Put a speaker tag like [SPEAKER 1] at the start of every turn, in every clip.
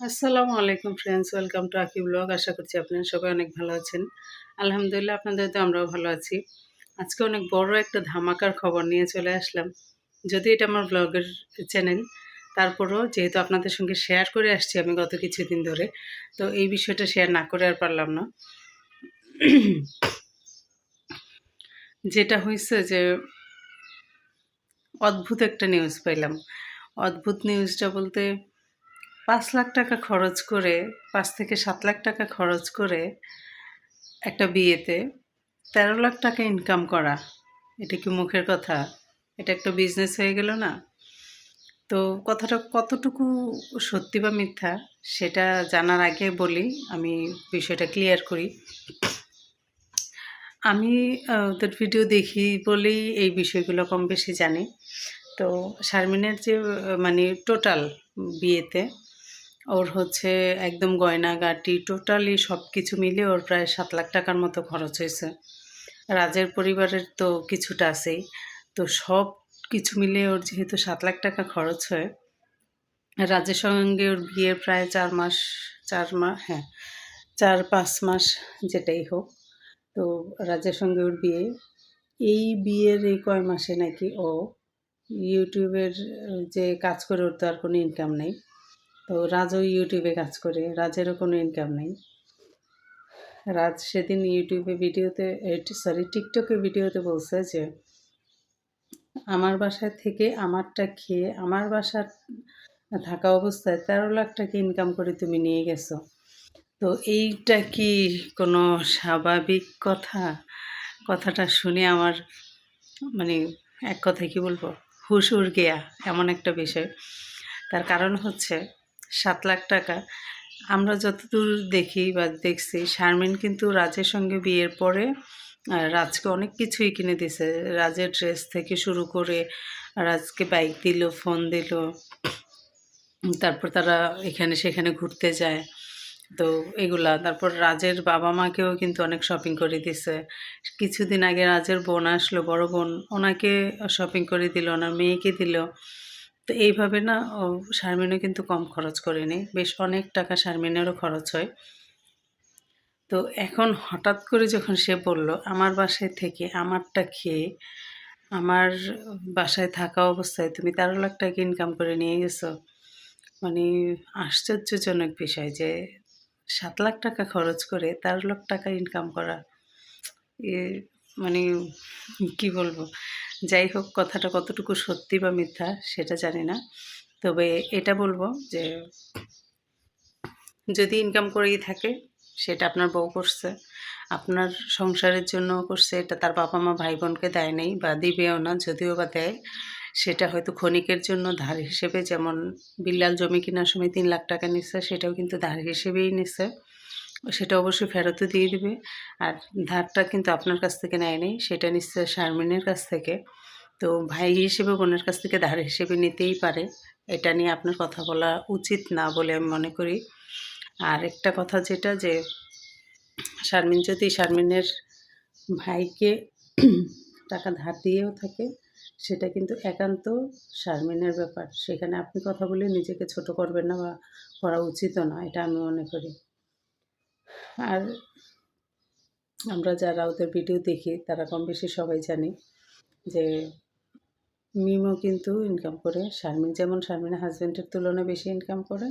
[SPEAKER 1] আসসালামু আলাইকুম friends welcome to Aki blog আশা করছি আপনারা সবাই অনেক ভালো আছেন। আলহামদুলিল্লাহ, আপনাদের তো আমরাও ভালো আছি। আজকে অনেক বড় একটা ধামাকার খবর নিয়ে চলে আসলাম। যদি এটা আমার ব্লগের চ্যানেল তারপরও যেহেতু আপনাদের সঙ্গে শেয়ার করে আসছি আমি গত কিছুদিন ধরে, তো এই বিষয়টা শেয়ার না করে আর পারলাম না। যেটা হয়েছে যে, অদ্ভুত একটা নিউজ পাইলাম। অদ্ভুত নিউজটা বলতে পাঁচ লাখ টাকা খরচ করে, পাঁচ থেকে সাত লাখ টাকা খরচ করে একটা বিয়েতে তেরো লাখ টাকা ইনকাম করা। এটা কি মুখের কথা? এটা একটা বিজনেস হয়ে গেল না? তো কথাটা কতটুকু সত্যি বা মিথ্যা সেটা জানার আগে বলি, আমি বিষয়টা ক্লিয়ার করি। আমি ওদের ভিডিও দেখি বলেই এই বিষয়গুলো কম বেশি জানি। তো শারমিনের যে মানে টোটাল বিয়েতে ওর হচ্ছে একদম গয়নাগাটি টোটালি সব কিছু মিলে ওর প্রায় সাত লাখ টাকার মতো খরচ হয়েছে। রাজের পরিবারের তো কিছুটা আছেই। তো সব কিছু মিলে ওর যেহেতু সাত লাখ টাকা খরচ হয়, রাজের সঙ্গে ওর বিয়ে প্রায় চার মাস চার মাস হ্যাঁ চার পাঁচ মাস যেটাই হোক, তো রাজের সঙ্গে ওর বিয়ে। এই বিয়ের এই কয় মাসে নাকি ও ইউটিউবের যে কাজ করে ওর তো আর কোনো ইনকাম নেই। তো রাজও ইউটিউবে কাজ করে, রাজেরও কোনো ইনকাম নেই। রাজ সেদিন ইউটিউবে ভিডিওতে সরি টিকটকে ভিডিওতে বলছে যে, আমার বাসায় থেকে আমারটা খেয়ে, আমার বাসার থাকা অবস্থায় তেরো লাখ টাকা ইনকাম করে তুমি নিয়ে গেছো। তো এইটা কি কোনো স্বাভাবিক কথা? কথাটা শুনে আমার মানে এক কথায় কি বলব? হুশ গেয়া, এমন একটা বিষয়। তার কারণ হচ্ছে সাত লাখ টাকা। আমরা যতদূর দেখি বা দেখছি, শারমিন কিন্তু রাজের সঙ্গে বিয়ের পরে রাজকে অনেক কিছুই কিনে দিছে রাজের ড্রেস থেকে শুরু করে, রাজকে বাইক দিল ফোন দিল। তারপর তারা এখানে সেখানে ঘুরতে যায়। তো এগুলা, তারপর রাজের বাবা মাকেও কিন্তু অনেক শপিং করে দিছে কিছুদিন আগে রাজের বোন আসলো, বড় বোন, ওনাকে শপিং করে দিল, ওনার মেয়েকে দিল। তো এইভাবে না শারমিনও কিন্তু কম খরচ করেনি। বেশ অনেক টাকা শারমিনেরও খরচ হয়। তো এখন হঠাৎ করে যখন সে বলল, আমার বাসায় থেকে আমারটা খেয়ে, আমার বাসায় থাকা অবস্থায় তুমি তেরো লাখ টাকা ইনকাম করে নিয়ে গেছো। মানে আশ্চর্যজনক বিষয় যে সাত লাখ টাকা খরচ করে তেরো লাখ টাকা ইনকাম করা। এ মানে কি বলব? যাই হোক, কথাটা কতটুকু সত্যি বা মিথ্যা সেটা জানি না। তবে এটা বলব যে, যদি ইনকাম করেই থাকে, সেটা আপনার বউ করছে। আপনার সংসারের জন্য করছে, এটা তার বাবা মা ভাই বোনকে দেয় নেই বা দিবেও না, যদিও বা দেয়। সেটা হয়তো ক্ষণিকের জন্য ধার হিসেবে যেমন বিল্লাল জমি কেনার সময় তিন লাখ টাকা নিচ্ছে, সেটাও কিন্তু ধার হিসেবেই নিচ্ছে। সেটা অবশ্যই ফেরতও দিয়ে দিবে। আর ধারটা কিন্তু আপনার কাছ থেকে নেয় নেই সেটা নিশ্চয় শারমিনের কাছ থেকে। তো ভাই হিসেবে বোনের কাছ থেকে ধার হিসেবে নিতেই পারে। এটা নিয়ে আপনার কথা বলা উচিত না বলে আমি মনে করি। আর একটা কথা যেটা যে, শারমিন যদি শারমিনের ভাইকে টাকা ধার দিয়েও থাকে, সেটা কিন্তু একান্ত শারমিনের ব্যাপার। সেখানে আপনি কথা বলে নিজেকে ছোট করবেন না বা করা উচিতও না, এটা আমি মনে করি। আর আমরা যারা ওদের ভিডিও দেখি, তারা কম বেশি সবাই জানি যে মিমও কিন্তু ইনকাম করে। শারমিন যেমন শারমিনের হাজব্যান্ডের তুলনায় বেশি ইনকাম করে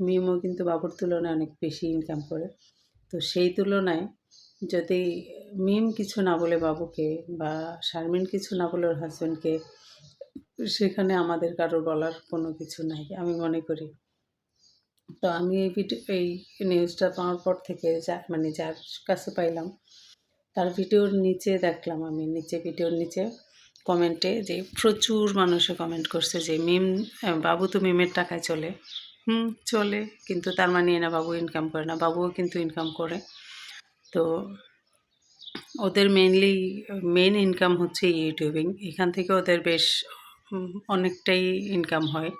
[SPEAKER 1] মিমও কিন্তু বাবুর তুলনায় অনেক বেশি ইনকাম করে। তো সেই তুলনায় যদি মিম কিছু না বলে বাবুকে বা শারমিন কিছু না বলে ওর হাজব্যান্ডকে সেখানে আমাদের কারোর বলার কোনো কিছু নাই, আমি মনে করি। তো আমি এই ভিডিও, এই নিউজটা পাওয়ার পর থেকে যা মানে যার কাছে পাইলাম, তার ভিডিওর নিচে দেখলাম আমি, নিচে ভিডিওর নিচে কমেন্টে যে প্রচুর মানুষে কমেন্ট করছে যে মিম বাবু তো মিমের টাকায় চলে। হুম, চলে, কিন্তু তার মানে না বাবু ইনকাম করে না, বাবুও কিন্তু ইনকাম করে। তো ওদের মেনলি মেন ইনকাম হচ্ছে ইউটিউবিং এখান থেকে ওদের বেশ অনেকটাই ইনকাম হয়।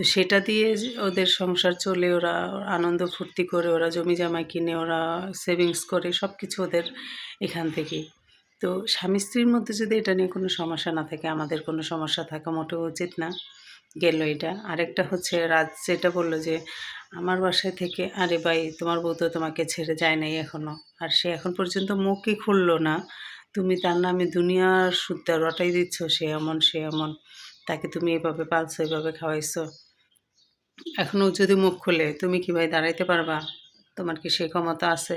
[SPEAKER 1] তো সেটা দিয়ে ওদের সংসার চলে, ওরা আনন্দ ফুর্তি করে, ওরা জমি জামা কিনে, ওরা সেভিংস করে সব কিছু ওদের এখান থেকেই। তো স্বামী স্ত্রীর মধ্যে যদি এটা নিয়ে কোনো সমস্যা না থাকে, আমাদের কোনো সমস্যা থাকা মোটেও উচিত না, গেল এটা। আরেকটা হচ্ছে রাজ যেটা বলল যে, আমার বাসায় থেকে, আরে ভাই, তোমার বউ তো তোমাকে ছেড়ে যায় নাই এখনও আর সে এখন পর্যন্ত মুখই খুললো না। তুমি তার নামে দুনিয়ার সুদ্ধা রটাই দিচ্ছ, সে এমন সে এমন। তাকে তুমি এভাবে পালছো, এভাবে খাওয়াইছো। এখনও যদি মুখ খুলে, তুমি কি ভাই দাঁড়াইতে পারবা? তোমার কি সেই ক্ষমতা আছে?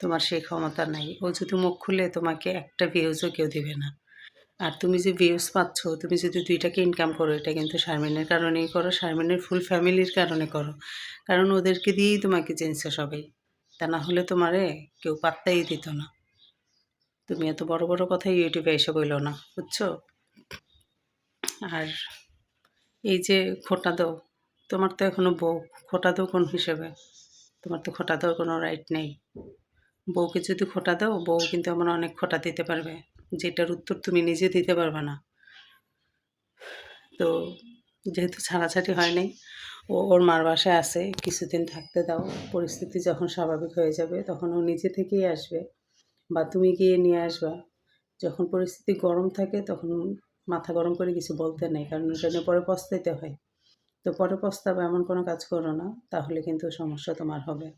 [SPEAKER 1] তোমার সেই ক্ষমতা নাই। ও যদি মুখ খুলে, তোমাকে একটা ভিউজও কেউ দিবে না। আর তুমি যে ভিউজ পাচ্ছ, তুমি যদি দুইটাকে ইনকাম করো, এটা কিন্তু শারমিনের কারণেই করো, শারমিনের ফুল ফ্যামিলির কারণে করো। কারণ ওদেরকে দিয়েই তোমাকে চিনছে সবাই। তা না হলে তোমারে কেউ পাত্তাই দিত না। তুমি এত বড় বড় কথা ইউটিউবে এসে বইল না, বুঝছ? আর এই যে খোটা দাও তোমার তো এখনও বউ, খোটা দাও কোন হিসেবে? তোমার তো খোটা দেওয়ার কোনো রাইট নেই। বউকে যদি খোটা দাও, বউ কিন্তু আমার অনেক খোটা দিতে পারবে, যেটার উত্তর তুমি নিজে দিতে পারবে না। তো যেহেতু ছাড়াছাড়ি হয় নাই, ও ওর মার বাসায় আছে, কিছুদিন থাকতে দাও, পরিস্থিতি যখন স্বাভাবিক হয়ে যাবে, তখন ও নিজে থেকেই আসবে, বা তুমি গিয়ে নিয়ে আসবা। যখন পরিস্থিতি গরম থাকে, তখন মাথা গরম করে কিছু বলতে নেই, কারণ ওটা নিয়ে পরে পস্তাইতে হয়। তো পরে পস্তাবে এমন কোনো কাজ করো না, তাহলে কিন্তু সমস্যা তোমার হবে।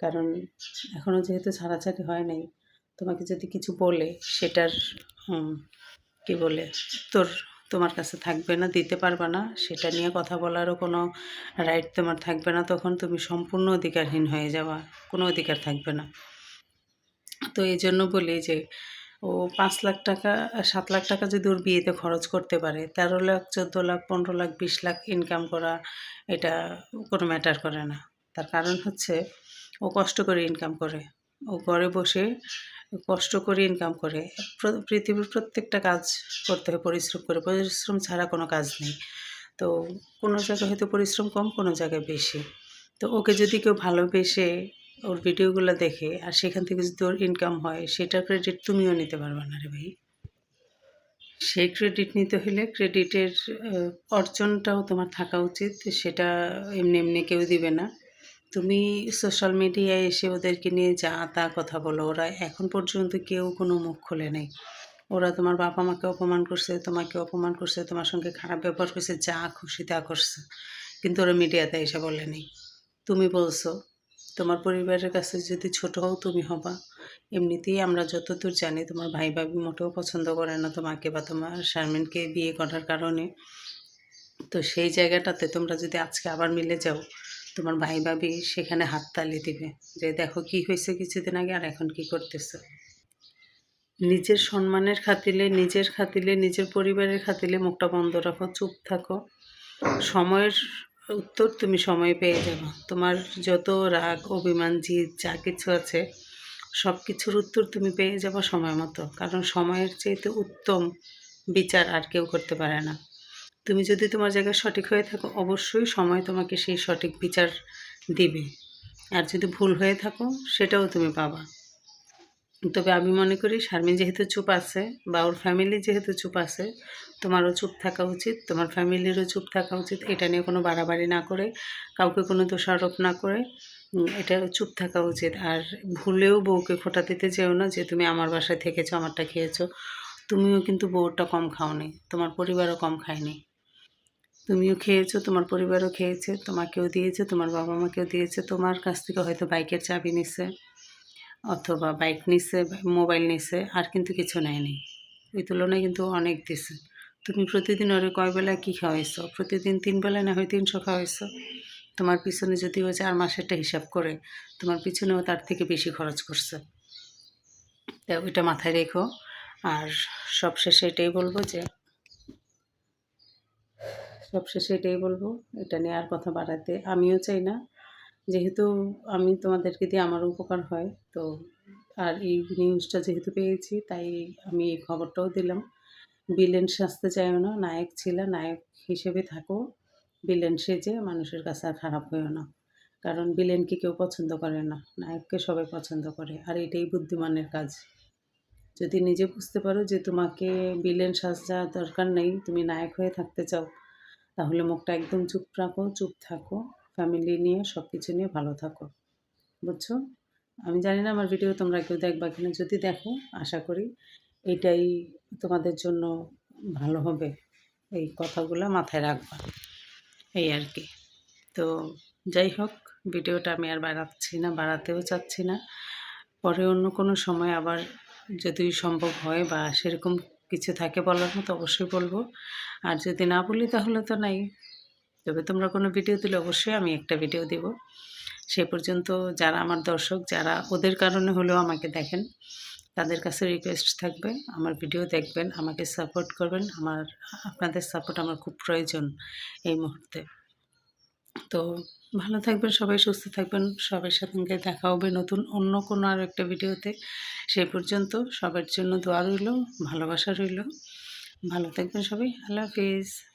[SPEAKER 1] কারণ এখনও যেহেতু ছাড়াছাড়ি হয় নাই, তোমাকে যদি কিছু বলে সেটার কি বলে, তোর, তোমার কাছে থাকবে না, দিতে পারবে না, সেটা নিয়ে কথা বলারও কোনো রাইট তোমার থাকবে না, তখন তুমি সম্পূর্ণ অধিকারহীন হয়ে যাওয়া কোনো অধিকার থাকবে না। তো এই জন্য বলি যে ও পাঁচ লাখ টাকা, সাত লাখ টাকা যদি ওর বিয়েতে খরচ করতে পারে, তেরো লাখ, চোদ্দ লাখ, পনেরো লাখ, বিশ লাখ ইনকাম করা এটা কোনো ম্যাটার করে না। তার কারণ হচ্ছে ও কষ্ট করে ইনকাম করে। ও ঘরে বসে কষ্ট করে ইনকাম করে। পৃথিবীর প্রত্যেকটা কাজ করতে হয়, পরিশ্রম করে। পরিশ্রম ছাড়া কোনো কাজ নেই। তো কোনো জায়গায় হয়তো পরিশ্রম কম, কোনো জায়গায় বেশি। তো ওকে যদি কেউ ভালোবেসে ওর ভিডিওগুলো দেখে আর সেখান থেকে যদি ওর ইনকাম হয়, সেটার ক্রেডিট তুমিও নিতে পারবে না রে ভাই। সেই ক্রেডিট নিতে হলে ক্রেডিটের অর্জনটাও তোমার থাকা উচিত, সেটা এমনি এমনি কেউ দিবে না। তুমি সোশ্যাল মিডিয়ায় এসে ওদেরকে নিয়ে যা, তা কথা বলো। ওরা এখন পর্যন্ত কেউ কোনো মুখ খোলে নেই। ওরা তোমার বাবা মাকে অপমান করছে, তোমাকে অপমান করছে, তোমার সঙ্গে খারাপ ব্যবহার করছে, যা খুশি তা করছে। কিন্তু ওরা মিডিয়াতে এসে বলে নেই। তুমি বলছো তোমার পরিবারের কাছে যদি ছোট হও তুমি হবা। এমনিতেই আমরা যতদূর জানি তোমার ভাই ভাবি মোটেও পছন্দ করে না তোমাকে বা তোমার শারমিনকে বিয়ে করার কারণে। তো সেই জায়গাটাতে তোমরা যদি আজকে আবার মিলে যাও, তোমার ভাই ভাবি সেখানে হাততালি দিবে যে দেখো কি হয়েছে কিছুদিন আগে আর এখন কি করতেছে। নিজের সম্মানের খাতিলে, নিজের খাতিলে, নিজের পরিবারের খাতিলে মুখটা বন্ধ রাখো, চুপ থাকো। সময়ের উত্তর তুমি সময় পেয়ে যাবে। তোমার যত রাগ, অভিমান, জিদ, যা কিছু আছে সব কিছুর উত্তর তুমি পেয়ে যাব সময় মতো। কারণ সময়ের চেয়েতে উত্তম বিচার আর কেউ করতে পারে না। তুমি যদি তোমার জায়গায় সঠিক হয়ে থাকো, অবশ্যই সময় তোমাকে সেই সঠিক বিচার দিবে। আর যদি ভুল হয়ে থাকো, সেটাও তুমি পাবা। তবে আমি মনে করি শারমিন যেহেতু চুপ আছে বা ওর ফ্যামিলি যেহেতু চুপ আছে, তোমারও চুপ থাকা উচিত। তোমার ফ্যামিলিরও চুপ থাকা উচিত। এটা নিয়ে কোনো বাড়াবাড়ি না করে, কাউকে কোনো দোষারোপ না করে এটা চুপ থাকা উচিত। আর ভুলেও বউকে ফোটা দিতে যেও না যে তুমি আমার বাসায় থেকেছো, আমারটা খেয়েছো। তুমিও কিন্তু বউটা কম খাওনি, তোমার পরিবারও কম খায়নি। তুমিও খেয়েছো, তোমার পরিবারও খেয়েছে, তোমাকেও দিয়েছে, তোমার বাবা মাকেও দিয়েছে, তোমার কাছ থেকে হয়তো বাইকের চাবি নিছে। অথবা বাইক নিছে মোবাইল নিছে, আর কিন্তু কিছু নেয়নি ওই তুলনায় কিন্তু অনেক দিছে। তুমি প্রতিদিন ওরে কয় বেলা কী খাওয়াইছো? প্রতিদিন তিন বেলা না হয় তিনশো খাওয়াইছ? তোমার পিছনে যদি ও চার মাসেরটা হিসাব করে, তোমার পিছনেও তার থেকে বেশি খরচ করছে। তা ওইটা মাথায় রেখো। আর সবশেষে এটাই বলব যে, সবশেষে এটাই বলব, এটা নিয়ে আর কথা বাড়াতে আমিও চাই না। যেহেতু আমি তোমাদেরকে দিয়ে আমার উপকার হয়, তো আর এই নিউজটা যেহেতু পেয়েছি, তাই আমি এই খবরটাও দিলাম। বিলেন সাজতে চাইও না, নায়ক ছিল, নায়ক হিসেবে থাকো। বিলেন সেজে মানুষের কাছে আর খারাপ হয়েও না। কারণ বিলেনকে কেউ পছন্দ করে না, নায়ককে সবাই পছন্দ করে, আর এটাই বুদ্ধিমানের কাজ। যদি নিজে বুঝতে পারো যে তোমাকে বিলেন সাজা দরকার নেই, তুমি নায়ক হয়ে থাকতে চাও, তাহলে মুখটা একদম চুপ রাখো, চুপ থাকো। ফ্যামিলি নিয়ে সব কিছু নিয়ে ভালো থাকো। বুঝছ? আমি জানি না আমার ভিডিও তোমরা কেউ দেখবা কিনা, যদি দেখো, আশা করি এটাই তোমাদের জন্য ভালো হবে, এই কথাগুলো মাথায় রাখবা। এই আর কি। তো যাই হোক ভিডিওটা আমি আর বাড়াচ্ছি না, বাড়াতেও চাচ্ছি না। পরে অন্য কোনো সময় আবার যদি সম্ভব হয় বা সেরকম কিছু থাকে বলার মতো অবশ্যই বলব। আর যদি না বলি তাহলে তো নাই। তবে তোমরা কোনো ভিডিও দিলে অবশ্যই আমি একটা ভিডিও দেব। সে পর্যন্ত যারা আমার দর্শক, যারা ওদের কারণে হলেও আমাকে দেখেন, তাদের কাছে রিকোয়েস্ট থাকবে, আমার ভিডিও দেখবেন, আমাকে সাপোর্ট করবেন, আমার, আপনাদের সাপোর্ট আমার খুব প্রয়োজন এই মুহূর্তে। তো ভালো থাকবেন সবাই, সুস্থ থাকবেন, সবার সঙ্গে দেখা হবে নতুন অন্য কোনো আর একটা ভিডিওতে সেই পর্যন্ত সবার জন্য দোয়া রইল, ভালোবাসা রইল। ভালো থাকবেন সবাই, আল্লাহ হাফিজ।